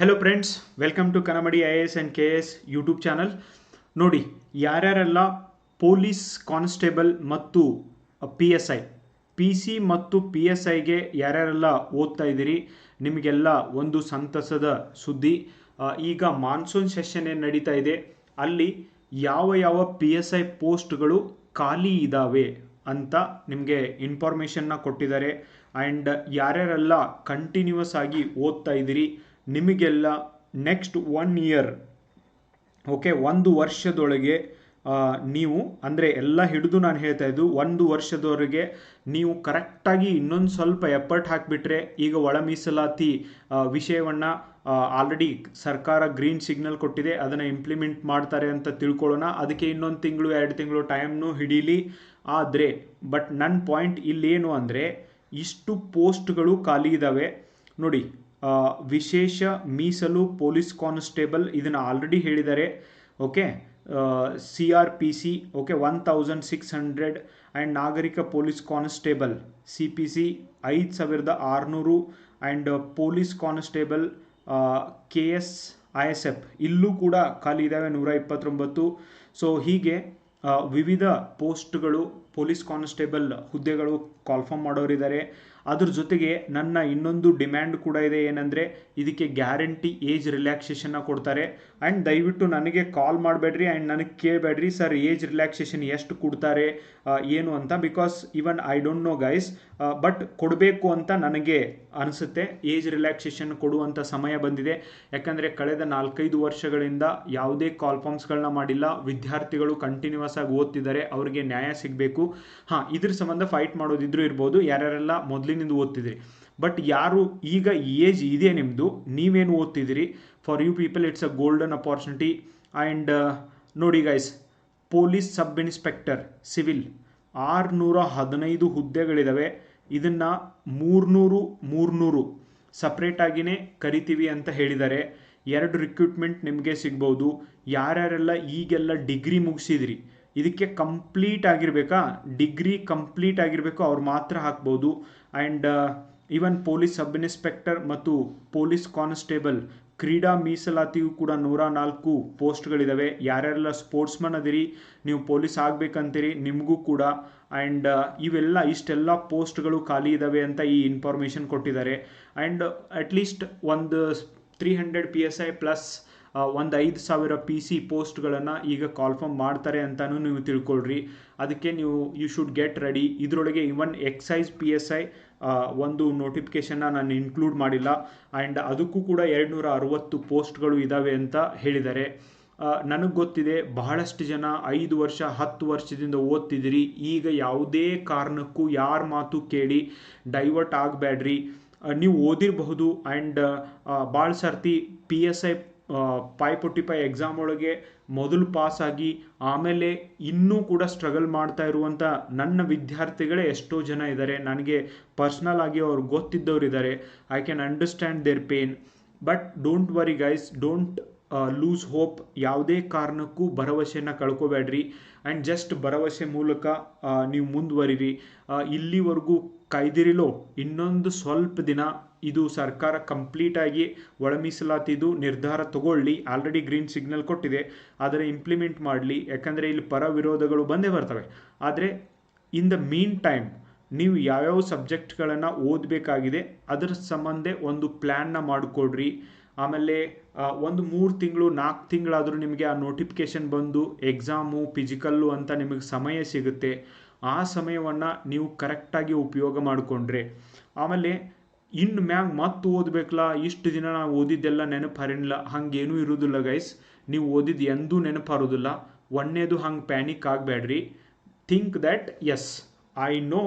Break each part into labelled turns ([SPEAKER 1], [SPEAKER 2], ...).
[SPEAKER 1] Hello friends welcome to Kanamadi I A S and K S YouTube channel ನೋಡಿ, ಯಾರ್ಯಾರೆಲ್ಲ police constable ಮತ್ತು P S I P C ಮತ್ತು P S ಐಗೆ ಯಾರ್ಯಾರೆಲ್ಲ ಓದ್ತಾ ಇದ್ದೀರಿ, ನಿಮಗೆಲ್ಲ ಒಂದು ಸಂತಸದ ಸುದ್ದಿ. ಈಗ ಮಾನ್ಸೂನ್ ಸೆಷನ್ ಏನು ನಡೀತಾ ಇದೆ, ಅಲ್ಲಿ ಯಾವ ಯಾವ ಪಿ ಎಸ್ ಐ ಪೋಸ್ಟ್ಗಳು ಖಾಲಿ ಇದ್ದಾವೆ ಅಂತ ನಿಮಗೆ ಇನ್ಫಾರ್ಮೇಷನ್ನ ಕೊಟ್ಟಿದ್ದಾರೆ. ಆ್ಯಂಡ್ ಯಾರ್ಯಾರೆಲ್ಲ ಕಂಟಿನ್ಯೂಸ್ ಆಗಿ ಓದ್ತಾ ಇದ್ದೀರಿ ನಿಮಗೆಲ್ಲ ನೆಕ್ಸ್ಟ್ ಒನ್ ಇಯರ್ ಓಕೆ ಒಂದು ವರ್ಷದೊಳಗೆ ನೀವು, ಅಂದರೆ ಎಲ್ಲ ಹಿಡಿದು ನಾನು ಹೇಳ್ತಾ ಇದ್ದು, ಒಂದು ವರ್ಷದವರೆಗೆ ನೀವು ಕರೆಕ್ಟಾಗಿ ಇನ್ನೊಂದು ಸ್ವಲ್ಪ ಎಫರ್ಟ್ ಹಾಕಿಬಿಟ್ರೆ, ಈಗ ಒಳ ಮೀಸಲಾತಿ ವಿಷಯವನ್ನು ಆಲ್ರೆಡಿ ಸರ್ಕಾರ ಗ್ರೀನ್ ಸಿಗ್ನಲ್ ಕೊಟ್ಟಿದೆ, ಅದನ್ನು ಇಂಪ್ಲಿಮೆಂಟ್ ಮಾಡ್ತಾರೆ ಅಂತ ತಿಳ್ಕೊಳ್ಳೋಣ. ಅದಕ್ಕೆ ಇನ್ನೊಂದು ತಿಂಗಳು, ಎರಡು ತಿಂಗಳು ಟೈಮ್ನು ಹಿಡೀಲಿ. ಆದರೆ ಬಟ್ ನನ್ನ ಪಾಯಿಂಟ್ ಇಲ್ಲೇನು ಅಂದರೆ, ಇಷ್ಟು ಪೋಸ್ಟ್ಗಳು ಖಾಲಿ ಇದ್ದಾವೆ ನೋಡಿ ವಿಶೇಷ ಮೀಸಲು ಪೊಲೀಸ್ ಕಾನ್ಸ್ಟೇಬಲ್ ಇದನ್ನು ಆಲ್ರೆಡಿ ಹೇಳಿದ್ದಾರೆ. Okay C R P C okay one thousand six hundred and ನಾಗರಿಕ police constable C P C ಐದು ಸಾವಿರದ ಆರುನೂರು and police constable K S I S F ಇಲ್ಲೂ ಕೂಡ ಖಾಲಿ ಇದ್ದಾವೆ ನೂರ ಇಪ್ಪತ್ತೊಂಬತ್ತು. ಸೊ ಹೀಗೆ ವಿವಿಧ ಪೋಸ್ಟ್ಗಳು ಪೊಲೀಸ್ ಕಾನ್ಸ್ಟೇಬಲ್ ಹುದ್ದೆಗಳು ಕಾಲ್ಫಾರ್ಮ್ ಮಾಡೋರಿದ್ದಾರೆ. ಅದ್ರ ಜೊತೆಗೆ ನನ್ನ ಇನ್ನೊಂದು ಡಿಮ್ಯಾಂಡ್ ಕೂಡ ಇದೆ ಏನಂದರೆ, ಇದಕ್ಕೆ ಗ್ಯಾರಂಟಿ ಏಜ್ ರಿಲ್ಯಾಕ್ಸೇಷನ್ನ ಕೊಡ್ತಾರೆ. ಆ್ಯಂಡ್ ದಯವಿಟ್ಟು ನನಗೆ ಕಾಲ್ ಮಾಡಬೇಡ್ರಿ ಆ್ಯಂಡ್ ನನಗೆ ಕೇಳಬೇಡ್ರಿ, ಸರ್ ಏಜ್ ರಿಲ್ಯಾಕ್ಸೇಷನ್ ಎಷ್ಟು ಕೊಡ್ತಾರೆ ಏನು ಅಂತ? Because even I don't know guys but ಕೊಡಬೇಕು ಅಂತ ನನಗೆ ಅನಿಸುತ್ತೆ. ಏಜ್ ರಿಲ್ಯಾಕ್ಸೇಷನ್ ಕೊಡುವಂಥ ಸಮಯ ಬಂದಿದೆ. ಯಾಕಂದರೆ ಕಳೆದ ನಾಲ್ಕೈದು ವರ್ಷಗಳಿಂದ ಯಾವುದೇ ಕಾಲ್ ಫಾರ್ಮ್ಸ್ಗಳನ್ನ ಮಾಡಿಲ್ಲ. ವಿದ್ಯಾರ್ಥಿಗಳು ಕಂಟಿನ್ಯೂಸ್ ಆಗಿ ಓದ್ತಿದ್ದಾರೆ. ಅವರಿಗೆ ನ್ಯಾಯ ಸಿಗಬೇಕು. ಹಾಂ, ಇದ್ರ ಸಂಬಂಧ ಫೈಟ್ ಮಾಡೋದಿದ್ರು ಇರ್ಬೋದು, ಯಾರ್ಯಾರೆಲ್ಲ ಮೊದಲಿನಿಂದ ಓದ್ತಿದ್ರಿ. ಬಟ್ ಯಾರು ಈಗ ಏಜ್ ಇದೆ ನಿಮ್ಮದು ನೀವೇನು ಓದ್ತಿದ್ದೀರಿ for you people it's a golden opportunity and ನೋಡಿ guys police sub inspector civil ಆರುನೂರ ಹದಿನೈದು ಹುದ್ದೆಗಳಿದ್ದಾವೆ ಇದನ್ನು ಮೂರ್ನೂರು ಮೂರ್ನೂರು ಆಗಿನೇ ಕರಿತೀವಿ ಅಂತ ಹೇಳಿದ್ದಾರೆ. ಎರಡು ರಿಕ್ರೂಟ್ಮೆಂಟ್ ನಿಮಗೆ ಸಿಗ್ಬೋದು. ಯಾರ್ಯಾರೆಲ್ಲ ಈಗೆಲ್ಲ ಡಿಗ್ರಿ ಮುಗಿಸಿದ್ರಿ ಇದಕ್ಕೆ ಕಂಪ್ಲೀಟ್ ಆಗಿರಬೇಕಾ? ಡಿಗ್ರಿ ಕಂಪ್ಲೀಟ್ ಆಗಿರಬೇಕು, ಅವ್ರು ಮಾತ್ರ ಹಾಕ್ಬೋದು. And even police sub inspector ಮತ್ತು ಪೊಲೀಸ್ ಕಾನ್ಸ್ಟೇಬಲ್ ಕ್ರೀಡಾ ಮೀಸಲಾತಿಗೂ ಕೂಡ ನೂರ ನಾಲ್ಕು ಪೋಸ್ಟ್ಗಳಿದ್ದಾವೆ ಯಾರ್ಯಾರೆಲ್ಲ ಸ್ಪೋರ್ಟ್ಸ್ಮನ್ ಅದಿರಿ, ನೀವು ಪೊಲೀಸ್ ಆಗಬೇಕಂತೀರಿ, ನಿಮಗೂ ಕೂಡ. ಆ್ಯಂಡ್ ಇವೆಲ್ಲ ಇಷ್ಟೆಲ್ಲ ಪೋಸ್ಟ್ಗಳು ಖಾಲಿ ಇದ್ದಾವೆ ಅಂತ ಈ ಇನ್ಫಾರ್ಮೇಷನ್ ಕೊಟ್ಟಿದ್ದಾರೆ. ಆ್ಯಂಡ್ ಅಟ್ಲೀಸ್ಟ್ ಒಂದು three hundred P S I plus ಒಂದು ಐದು ಸಾವಿರ ಪಿ ಸಿ ಪೋಸ್ಟ್ಗಳನ್ನು ಈಗ ಕಾಲ್ಫರ್ಮ್ ಮಾಡ್ತಾರೆ ಅಂತಲೂ ನೀವು ತಿಳ್ಕೊಳ್ರಿ. ಅದಕ್ಕೆ ನೀವು ಯು ಶುಡ್ ಗೆಟ್ ರೆಡಿ ಇದರೊಳಗೆ even excise P S I ಒಂದು ನೋಟಿಫಿಕೇಷನ್ನ ನಾನು ಇನ್ಕ್ಲೂಡ್ ಮಾಡಿಲ್ಲ. ಆ್ಯಂಡ್ ಅದಕ್ಕೂ ಕೂಡ ಎರಡುನೂರ ಅರವತ್ತು ಪೋಸ್ಟ್ಗಳು ಇದ್ದಾವೆ ಅಂತ ಹೇಳಿದ್ದಾರೆ. ನನಗೆ ಗೊತ್ತಿದೆ, ಬಹಳಷ್ಟು ಜನ ಐದು ವರ್ಷ, ಹತ್ತು ವರ್ಷದಿಂದ ಓದ್ತಿದ್ದೀರಿ. ಈಗ ಯಾವುದೇ ಕಾರಣಕ್ಕೂ ಯಾರ ಮಾತು ಕೇಳಿ ಡೈವರ್ಟ್ ಆಗಬೇಡ್ರಿ ನೀವು ಓದಿರಬಹುದು. ಆ್ಯಂಡ್ ಭಾಳ ಸರ್ತಿ P S I five forty five exam ಒಳಗೆ ಮೊದಲು ಪಾಸ್ ಆಗಿ ಆಮೇಲೆ ಇನ್ನೂ ಕೂಡ ಸ್ಟ್ರಗಲ್ ಮಾಡ್ತಾ ಇರುವಂಥ ನನ್ನ ವಿದ್ಯಾರ್ಥಿಗಳೇ ಎಷ್ಟೋ ಜನ ಇದ್ದಾರೆ ನನಗೆ ಪರ್ಸ್ನಲ್ ಆಗಿ ಅವ್ರು ಗೊತ್ತಿದ್ದವ್ರು ಇದ್ದಾರೆ I can understand their pain but don't worry guys don't lose hope ಯಾವುದೇ ಕಾರಣಕ್ಕೂ ಭರವಸೆಯನ್ನು ಕಳ್ಕೊಬೇಡ್ರಿ. ಆ್ಯಂಡ್ ಜಸ್ಟ್ ಭರವಸೆ ಮೂಲಕ ನೀವು ಮುಂದುವರಿರಿ. ಇಲ್ಲಿವರೆಗೂ ಕಾಯ್ದಿರಿಲೋ, ಇನ್ನೊಂದು ಸ್ವಲ್ಪ ದಿನ ಇದು ಸರ್ಕಾರ ಕಂಪ್ಲೀಟಾಗಿ ಒಳ ಮೀಸಲಾತಿದು ನಿರ್ಧಾರ ತಗೊಳ್ಳಿ. ಆಲ್ರೆಡಿ ಗ್ರೀನ್ ಸಿಗ್ನಲ್ ಕೊಟ್ಟಿದೆ. ಆದರೆ ಇಂಪ್ಲಿಮೆಂಟ್ ಮಾಡಲಿ. ಯಾಕಂದರೆ ಇಲ್ಲಿ ಪರ ವಿರೋಧಗಳು ಬಂದೇ ಬರ್ತವೆ. ಆದರೆ ಇನ್ ದ ಮೀನ್ ಟೈಮ್ ನೀವು ಯಾವ್ಯಾವ ಸಬ್ಜೆಕ್ಟ್ಗಳನ್ನು ಓದಬೇಕಾಗಿದೆ, ಅದರ ಸಂಬಂಧ ಒಂದು ಪ್ಲ್ಯಾನ್ನ ಮಾಡಿಕೊಡ್ರಿ. ಆಮೇಲೆ ಒಂದು ಮೂರು ತಿಂಗಳು, ನಾಲ್ಕು ತಿಂಗಳಾದರೂ ನಿಮಗೆ ಆ ನೋಟಿಫಿಕೇಷನ್ ಬಂದು ಎಕ್ಸಾಮು ಫಿಸಿಕಲ್ಲು ಅಂತ ನಿಮಗೆ ಸಮಯ ಸಿಗುತ್ತೆ. ಆ ಸಮಯವನ್ನು ನೀವು ಕರೆಕ್ಟಾಗಿ ಉಪಯೋಗ ಮಾಡಿಕೊಂಡ್ರೆ. ಆಮೇಲೆ ಇನ್ನು ಮ್ಯಾಗ ಮತ್ತೆ ಓದಬೇಕಲ್ಲ, ಇಷ್ಟು ದಿನ ನಾವು ಓದಿದ್ದೆಲ್ಲ ನೆನಪು ಹರಿಲ್ಲ ಹಂಗೇನೂ ಇರೋದಿಲ್ಲ ಗೈಸ್ ನೀವು ಓದಿದ್ದು ಎಂದೂ ನೆನಪು ಹರೋದಿಲ್ಲ ಒಂದೇದು ಹಂಗೆ panic ಆಗಬೇಡ್ರಿ think that as I know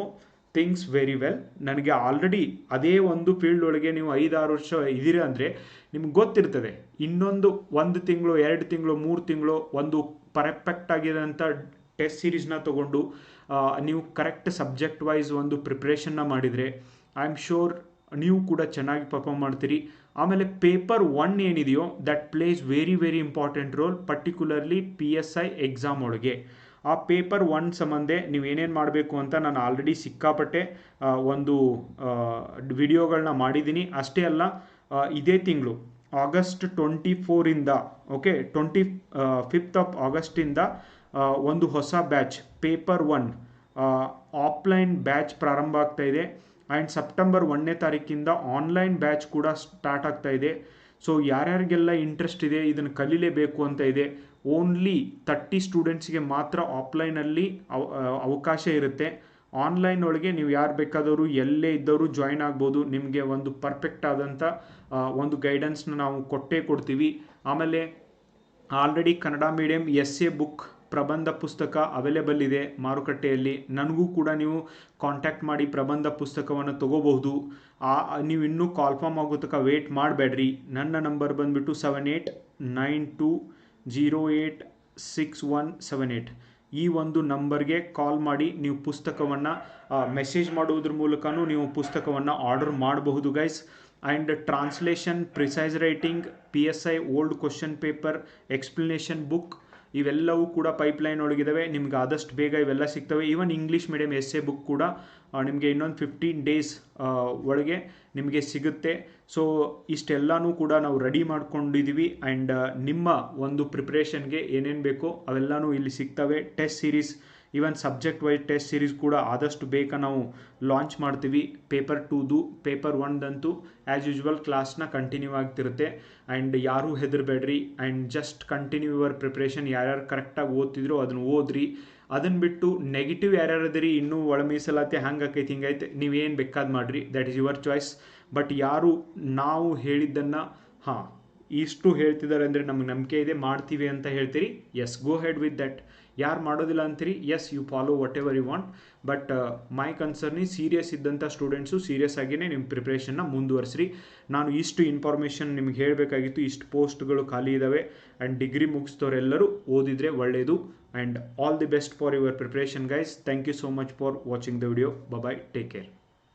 [SPEAKER 1] things very well ನನಗೆ ಆಲ್ರೆಡಿ ಅದೇ ಒಂದು ಫೀಲ್ಡ್ ಒಳಗೆ ನೀವು ಐದಾರು ವರ್ಷ ಇದ್ದೀರಿ ಅಂದರೆ ನಿಮ್ಗೆ ಗೊತ್ತಿರ್ತದೆ. ಇನ್ನೊಂದು ಒಂದು ತಿಂಗಳು, ಎರಡು ತಿಂಗಳು, ಮೂರು ತಿಂಗಳು ಒಂದು ಪರ್ಫೆಕ್ಟ್ ಆಗಿರೋಂಥ ಟೆಸ್ಟ್ ಸೀರೀಸ್ನ ತೊಗೊಂಡು ನೀವು ಕರೆಕ್ಟ್ ಸಬ್ಜೆಕ್ಟ್ ವೈಸ್ ಒಂದು ಪ್ರಿಪ್ರೇಷನ್ನ ಮಾಡಿದರೆ ಐ ಆಮ್ ಶೋರ್ ನೀವು ಕೂಡ ಚೆನ್ನಾಗಿ ಪರ್ಫಾರ್ಮ್ ಮಾಡ್ತೀರಿ. ಆಮೇಲೆ ಪೇಪರ್ ಒನ್ ಏನಿದೆಯೋ that plays very very important role particularly P S I exam ಒಳಗೆ. ಆ ಪೇಪರ್ ಒನ್ ಸಂಬಂಧೆ ನೀವು ಏನೇನು ಮಾಡಬೇಕು ಅಂತ ನಾನು ಆಲ್ರೆಡಿ ಸಿಕ್ಕಾಪಟ್ಟೆ ಒಂದು ವಿಡಿಯೋಗಳನ್ನ ಮಾಡಿದ್ದೀನಿ ಅಷ್ಟೇ ಅಲ್ಲ ಇದೇ ತಿಂಗಳು ಆಗಸ್ಟ್ ಟ್ವೆಂಟಿ ಫೋರಿಂದ ಓಕೆ ಟ್ವೆಂಟಿ ಫಿಫ್ತ್ ಆಫ್ ಆಗಸ್ಟಿಂದ ಒಂದು ಹೊಸ batch paper one offline batch ಪ್ರಾರಂಭ ಆಗ್ತಾ ಇದೆ. ಆ್ಯಂಡ್ ಸೆಪ್ಟೆಂಬರ್ ಒಂದನೇ ತಾರೀಕಿಂದ ಆನ್ಲೈನ್ ಬ್ಯಾಚ್ ಕೂಡ ಸ್ಟಾರ್ಟ್ ಆಗ್ತಾ ಇದೆ. ಸೊ ಯಾರ್ಯಾರಿಗೆಲ್ಲ ಇಂಟ್ರೆಸ್ಟ್ ಇದೆ, ಇದನ್ನು ಕಲೀಲೇಬೇಕು ಅಂತ ಇದೆ ಓನ್ಲಿ ತರ್ಟಿ ಸ್ಟೂಡೆಂಟ್ಸ್ಗೆ ಮಾತ್ರ ಆಫ್ಲೈನಲ್ಲಿ ಅವ, ಅವಕಾಶ ಇರುತ್ತೆ. ಆನ್ಲೈನ್ ಒಳಗೆ ನೀವು ಯಾರು ಬೇಕಾದವರು, ಎಲ್ಲೇ ಇದ್ದವರು ಜಾಯ್ನ್ ಆಗ್ಬೋದು. ನಿಮಗೆ ಒಂದು ಪರ್ಫೆಕ್ಟ್ ಆದಂಥ ಒಂದು ಗೈಡೆನ್ಸ್ನ ನಾವು ಕೊಟ್ಟೇ ಕೊಡ್ತೀವಿ. ಆಮೇಲೆ already Kannada medium S A book ಪ್ರಬಂಧ ಪುಸ್ತಕ ಅವೈಲೇಬಲ್ ಇದೆ ಮಾರುಕಟ್ಟೆಯಲ್ಲಿ. ನನಗೂ ಕೂಡ ನೀವು ಕಾಂಟ್ಯಾಕ್ಟ್ ಮಾಡಿ ಪ್ರಬಂಧ ಪುಸ್ತಕವನ್ನು ತಗೋಬಹುದು. ಆ, ನೀವು ಇನ್ನೂ ಕಾಲ್ಫಾರ್ಮ್ ಆಗೋ ತನಕ ವೇಟ್ ಮಾಡಬೇಡ್ರಿ. ನನ್ನ ನಂಬರ್ ಬಂದುಬಿಟ್ಟು seven eight nine two zero eight six one seven eight ಈ ಒಂದು ನಂಬರ್ಗೆ ಕಾಲ್ ಮಾಡಿ ನೀವು ಪುಸ್ತಕವನ್ನು ಮೆಸೇಜ್ ಮಾಡುವುದ್ರ ಮೂಲಕನೂ ನೀವು ಪುಸ್ತಕವನ್ನು ಆರ್ಡರ್ ಮಾಡಬಹುದು guys and translation precise writing P S I old question paper explanation book ಇವೆಲ್ಲವೂ ಕೂಡ ಪೈಪ್ಲೈನ್ ಒಳಗಿದ್ದಾವೆ ನಿಮ್ಗೆ ಆದಷ್ಟು ಬೇಗ ಇವೆಲ್ಲ ಸಿಗ್ತವೆ. Even English medium S A book ಕೂಡ ನಿಮಗೆ ಇನ್ನೊಂದು ಫಿಫ್ಟೀನ್ ಡೇಸ್ ಒಳಗೆ ನಿಮಗೆ ಸಿಗುತ್ತೆ. ಸೊ ಇಷ್ಟೆಲ್ಲನೂ ಕೂಡ ನಾವು ರೆಡಿ ಮಾಡ್ಕೊಂಡಿದ್ದೀವಿ ಆ್ಯಂಡ್ ನಿಮ್ಮ ಒಂದು ಪ್ರಿಪ್ರೇಷನ್ಗೆ ಏನೇನು ಬೇಕೋ ಅವೆಲ್ಲನೂ ಇಲ್ಲಿ ಸಿಗ್ತವೆ. Test series even subject wise test series ಕೂಡ ಆದಷ್ಟು ಬೇಗ ನಾವು ಲಾಂಚ್ ಮಾಡ್ತೀವಿ. ಪೇಪರ್ ಟೂದು ಪೇಪರ್ ಒನ್ದಂತೂ ಆ್ಯಸ್ ಯೂಶ್ವಲ್ ಕ್ಲಾಸ್ನ ಕಂಟಿನ್ಯೂ ಆಗ್ತಿರುತ್ತೆ. ಆ್ಯಂಡ್ ಯಾರೂ ಹೆದರಬೇಡ್ರಿ. And just continue your preparation ಯಾರ್ಯಾರು ಕರೆಕ್ಟಾಗಿ ಓದ್ತಿದ್ರು ಅದನ್ನು ಓದ್ರಿ. ಅದನ್ನು ಬಿಟ್ಟು ನೆಗೆಟಿವ್ ಯಾರ್ಯಾರು ಅದರಿ ಇನ್ನೂ ಒಳ ಮೀಸಲಾತಿ ಹಂಗೆ ಆಕೈತಿ ಹಿಂಗೈತೆ ನೀವೇನು ಬೇಕಾದ ಮಾಡಿರಿ. That is your choice but ಯಾರು ನಾವು ಹೇಳಿದ್ದನ್ನು, ಹಾಂ, ಇಷ್ಟು ಹೇಳ್ತಿದ್ದಾರೆ ಅಂದರೆ ನಮಗೆ ನಂಬಿಕೆ ಇದೆ. ಮಾಡ್ತೀವಿ ಅಂತ ಹೇಳ್ತೀರಿ. Yes go ahead with that ಯಾರು ಮಾಡೋದಿಲ್ಲ ಅಂತೀರಿ? Yes you follow whatever you want but my concern serious ಇದ್ದಂಥ ಸ್ಟೂಡೆಂಟ್ಸು ಸೀರಿಯಸ್ ಆಗಿಯೇ ನಿಮ್ಮ ಪ್ರಿಪ್ರೇಷನ್ನ ಮುಂದುವರಿಸ್ರಿ. ನಾನು ಇಷ್ಟು ಇನ್ಫಾರ್ಮೇಷನ್ ನಿಮ್ಗೆ ಹೇಳಬೇಕಾಗಿತ್ತು, ಇಷ್ಟು ಪೋಸ್ಟ್ಗಳು ಖಾಲಿ ಇದ್ದಾವೆ ಆ್ಯಂಡ್ ಡಿಗ್ರಿ ಮುಗಿಸ್ತವ್ರೆಲ್ಲರೂ ಓದಿದರೆ ಒಳ್ಳೆಯದು and all the best for your preparation guys thank you so much for watching the video bye take care